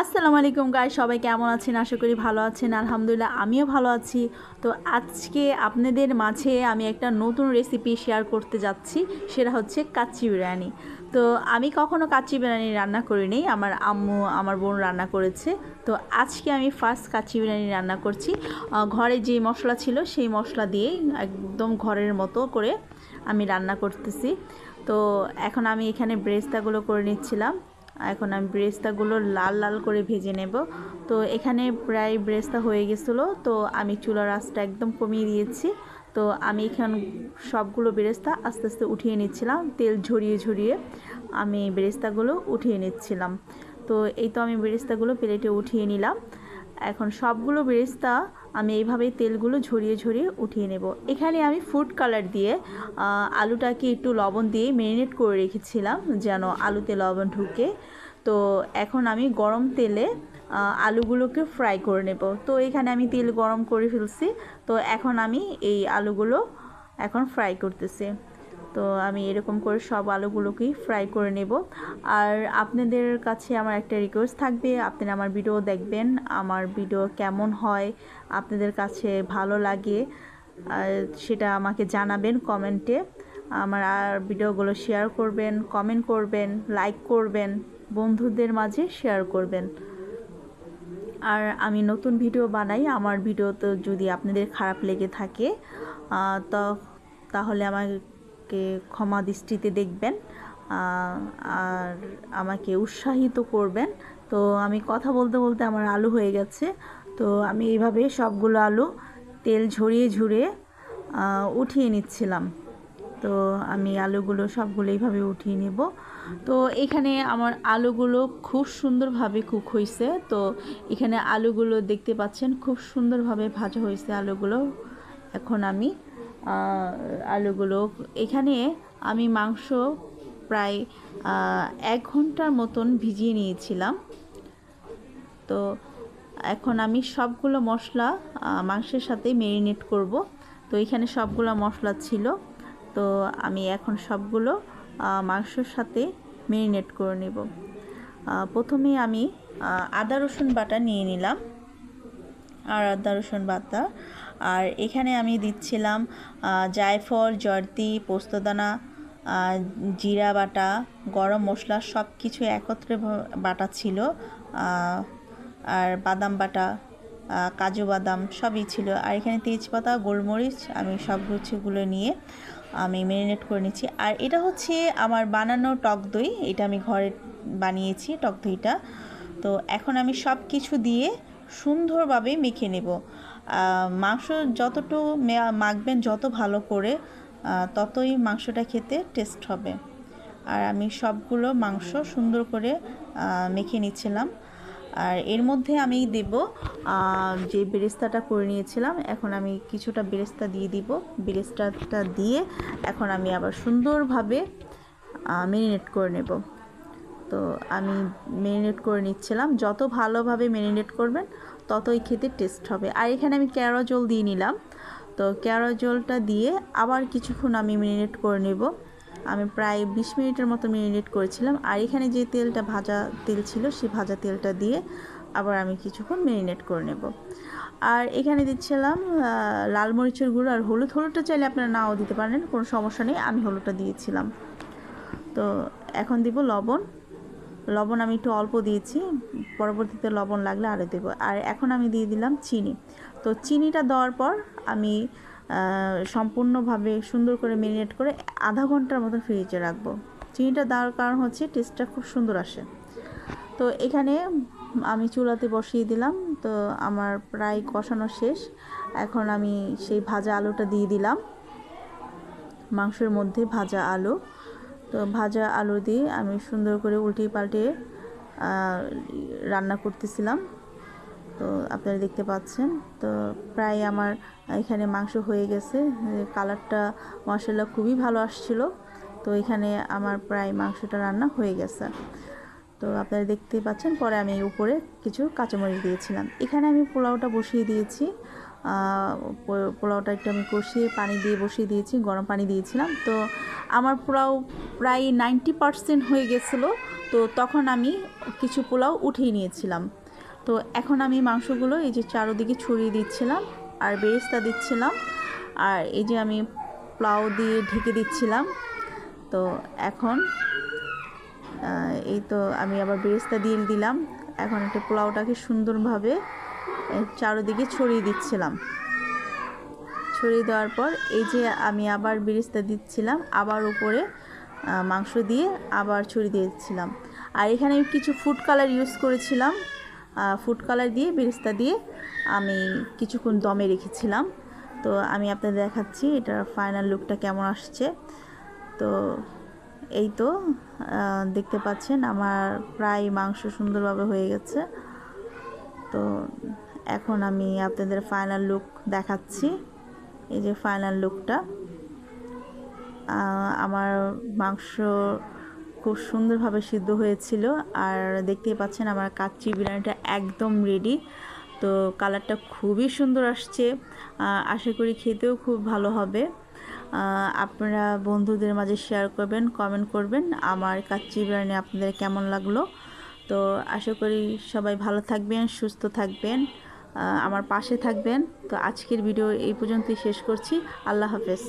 আসসালামু আলাইকুম গাই সবাই কেমন আছেন? আশা করি ভালো আছেন। আলহামদুলিল্লাহ, আমিও ভালো আছি। তো আজকে আপনাদের মাঝে আমি একটা নতুন রেসিপি শেয়ার করতে যাচ্ছি, সেটা হচ্ছে কাচ্চি বিরিয়ানি। তো আমি কখনো কাচ্চি বিরিয়ানি রান্না করিনি, আমার আম্মু, আমার বোন রান্না করেছে। তো আজকে আমি ফার্স্ট কাচ্চি বিরিয়ানি রান্না করছি। ঘরে যে মশলা ছিল, সেই মশলা দিয়েই একদম ঘরের মতো করে আমি রান্না করতেছি। তো এখন আমি এখানে ব্রেস্তাগুলো করে নিচ্ছিলাম। এখন আমি ব্রেস্তাগুলো লাল লাল করে ভেজে নেব। তো এখানে প্রায় ব্রেস্তা হয়ে গেছিল, তো আমি চুলার আঁচটা একদম কমিয়ে দিয়েছি। তো আমি এখান সবগুলো বেরেস্তা আস্তে আস্তে উঠিয়ে নিচ্ছিলাম, তেল ঝরিয়ে ঝরিয়ে আমি বেরেস্তাগুলো উঠিয়ে নিচ্ছিলাম। তো এই তো আমি বেরেস্তাগুলো প্লেটে উঠিয়ে নিলাম। এখন সবগুলো বেরেস্তা আমি এইভাবেই তেলগুলো ঝরিয়ে ঝরিয়ে উঠিয়ে নেব। এখানে আমি ফুড কালার দিয়ে আলুটাকে একটু লবণ দিয়ে মেরিনেট করে রেখেছিলাম যেন আলুতে লবণ ঢুকে। তো এখন আমি গরম তেলে আলুগুলোকে ফ্রাই করে নেব। তো এখানে আমি তেল গরম করে ফেলছি। তো এখন আমি এই আলুগুলো এখন ফ্রাই করতেছি। তো আমি এরকম করে সব আলুগুলোকেই ফ্রাই করে নেব। আর আপনাদের কাছে আমার একটা রিকোয়েস্ট থাকবে, আপনারা আমার ভিডিও দেখবেন, আমার ভিডিও কেমন হয়, আপনাদের কাছে ভালো লাগে সেটা আমাকে জানাবেন কমেন্টে আমার আর ভিডিওগুলো শেয়ার করবেন কমেন্ট করবেন লাইক করবেন, বন্ধুদের মাঝে শেয়ার করবেন। আর আমি নতুন ভিডিও বানাই, আমার ভিডিও তো যদি আপনাদের খারাপ লেগে থাকে তো, তাহলে আমাকে ক্ষমা দৃষ্টিতে দেখবেন আর আমাকে উৎসাহিত করবেন। তো আমি কথা বলতে বলতে আমার আলু হয়ে গেছে। তো আমি এইভাবে সবগুলো আলু তেল ঝরিয়ে ঝরিয়ে উঠিয়ে নিচ্ছিলাম। তো আমি আলুগুলো সবগুলো এইভাবে উঠিয়ে নেব। তো এখানে আমার আলুগুলো খুব সুন্দরভাবে কুক হয়েছে তো এখানে আলুগুলো দেখতে পাচ্ছেন খুব সুন্দরভাবে ভাজা হয়েছে আলুগুলো। এখন আমি আলুগুলো। এখানে আমি মাংস প্রায় এক ঘণ্টার মতন ভিজিয়ে নিয়েছিলাম। তো এখন আমি সবগুলো মশলা মাংসের সাথে মেরিনেট করব। তো এখানে সবগুলো মশলা ছিল। তো আমি এখন সবগুলো মাংসর সাথে মেরিনেট করে নেব। প্রথমে আমি আদা রসুন বাটা নিয়ে নিলাম। আর আদা রসুন বাটা আর এখানে আমি দিচ্ছিলাম জায়ফল, জর্দি, পোস্তদানা জিরা বাটা, গরম মশলা সব কিছু একত্রে বাটা ছিল আর বাদাম বাটা কাজু বাদাম সবই ছিল। আর এখানে তেজপাতা, গোলমরিচ আমি সব গুছিগুলো নিয়ে আমি ম্যারিনেট করে নিচ্ছি। আর এটা হচ্ছে আমার বানানো টক দই, এটা আমি ঘরে বানিয়েছি টক দইটা। তো এখন আমি সব কিছু দিয়ে সুন্দরভাবে মেখে নেব। মাংস যতটুকু মাখবেন যত ভালো করে ততই মাংসটা খেতে টেস্ট হবে। আর আমি সবগুলো মাংস সুন্দর করে মেখে নিচ্ছিলাম। আর এর মধ্যে আমি দেব যে বেরেস্তাটা করে নিয়েছিলাম, এখন আমি কিছুটা বেরেস্তা দিয়ে দিব। বেরেস্তাটা দিয়ে এখন আমি আবার সুন্দরভাবে মেরিনেট করে নেব। তো আমি মেরিনেট করে নিচ্ছিলাম। যত ভালোভাবে মেরিনেট করবেন ততই খেতে টেস্ট হবে। আর এখানে আমি কেওড়া জল দিয়ে নিলাম। তো কেওড়া জলটা দিয়ে আবার কিছুক্ষণ আমি মেরিনেট করে নেব। আমি প্রায় বিশ মিনিটের মতো মেরিনেট করেছিলাম। আর এখানে যে তেলটা ভাজা তেল ছিল, সেই ভাজা তেলটা দিয়ে আবার আমি কিছুক্ষণ মেরিনেট করে নেব। আর এখানে দিচ্ছিলাম লাল মরিচের গুঁড়ো আর হলুদ। হলুদটা চাইলে আপনারা নাও দিতে পারেন, কোনো সমস্যা নেই। আমি হলুদটা দিয়েছিলাম। তো এখন দিব লবণ। লবণ আমি একটু অল্প দিয়েছি, পরবর্তীতে লবণ লাগলে আরও দেবো। আর এখন আমি দিয়ে দিলাম চিনি। তো চিনিটা দেওয়ার পর আমি সম্পূর্ণভাবে সুন্দর করে মেরিনেট করে আধা ঘণ্টার মতন ফ্রিজে রাখব। চিনিটা দেওয়ার কারণ হচ্ছে টেস্টটা খুব সুন্দর আসে। তো এখানে আমি চুলাতে বসিয়ে দিলাম। তো আমার প্রায় কষানো শেষ। এখন আমি সেই ভাজা আলুটা দিয়ে দিলাম। মাংসের মধ্যে ভাজা আলু। তো ভাজা আলু দিয়ে আমি সুন্দর করে উল্টিয়ে পাল্টিয়ে রান্না করতেছিলাম। তো আপনারা দেখতে পাচ্ছেন, তো প্রায় আমার এখানে মাংস হয়ে গেছে। কালারটা মশলা খুবই ভালো আসছিল। তো এখানে আমার প্রায় মাংসটা রান্না হয়ে গেছে। তো আপনারা দেখতেই পাচ্ছেন, পরে আমি উপরে কিছু কাঁচামরিচ দিয়েছিলাম। এখানে আমি পোলাওটা বসিয়ে দিয়েছি। পোলাওটা একটু আমি কষিয়ে পানি দিয়ে বসিয়ে দিয়েছি, গরম পানি দিয়েছিলাম। তো আমার পোলাও প্রায় নাইনটি পারসেন্ট হয়ে গেছিল। তো তখন আমি কিছু পোলাও উঠিয়ে নিয়েছিলাম। তো এখন আমি মাংসগুলো এই যে চারোদিকে ছড়িয়ে দিচ্ছিলাম আর বেরেস্তা দিচ্ছিলাম আর এই যে আমি পোলাও দিয়ে ঢেকে দিচ্ছিলাম। তো এখন এই তো আমি আবার বেরেস্তা দিয়ে দিলাম। এখন একটা পোলাওটাকে সুন্দরভাবে চারোদিকে ছড়িয়ে দিচ্ছিলাম। ছড়িয়ে দেওয়ার পর এই যে আমি আবার বেরেস্তা দিচ্ছিলাম, আবার উপরে মাংস দিয়ে আবার ছড়িয়ে দিয়েছিলাম আর এখানে আমি কিছু ফুড কালার ইউজ করেছিলাম। ফুড কালার দিয়ে, বেরেস্তা দিয়ে আমি কিছুক্ষণ দমে রেখেছিলাম। তো আমি আপনাদের দেখাচ্ছি এটার ফাইনাল লুকটা কেমন আসছে। তো এই তো দেখতে পাচ্ছেন আমার প্রায় মাংস সুন্দরভাবে হয়ে গেছে। তো এখন আমি আপনাদের ফাইনাল লুক দেখাচ্ছি। এই যে ফাইনাল লুকটা আমার মাংস খুব সুন্দরভাবে সিদ্ধ হয়েছিল আর দেখতেই পাচ্ছেন আমার কাচ্চি বিরিয়ানিটা একদম রেডি তো কালারটা খুবই সুন্দর আসছে। আশা করি খেতেও খুব ভালো হবে। আপনারা বন্ধুদের মাঝে শেয়ার করবেন কমেন্ট করবেন। আমার কাচ্চি বিরিয়ানি আপনাদের কেমন লাগল? তো আশা করি সবাই ভালো থাকবেন, সুস্থ থাকবেন আমার পাশে থাকবেন। তো আজকের ভিডিও এই পর্যন্তই শেষ করছি। আল্লাহ হাফেজ।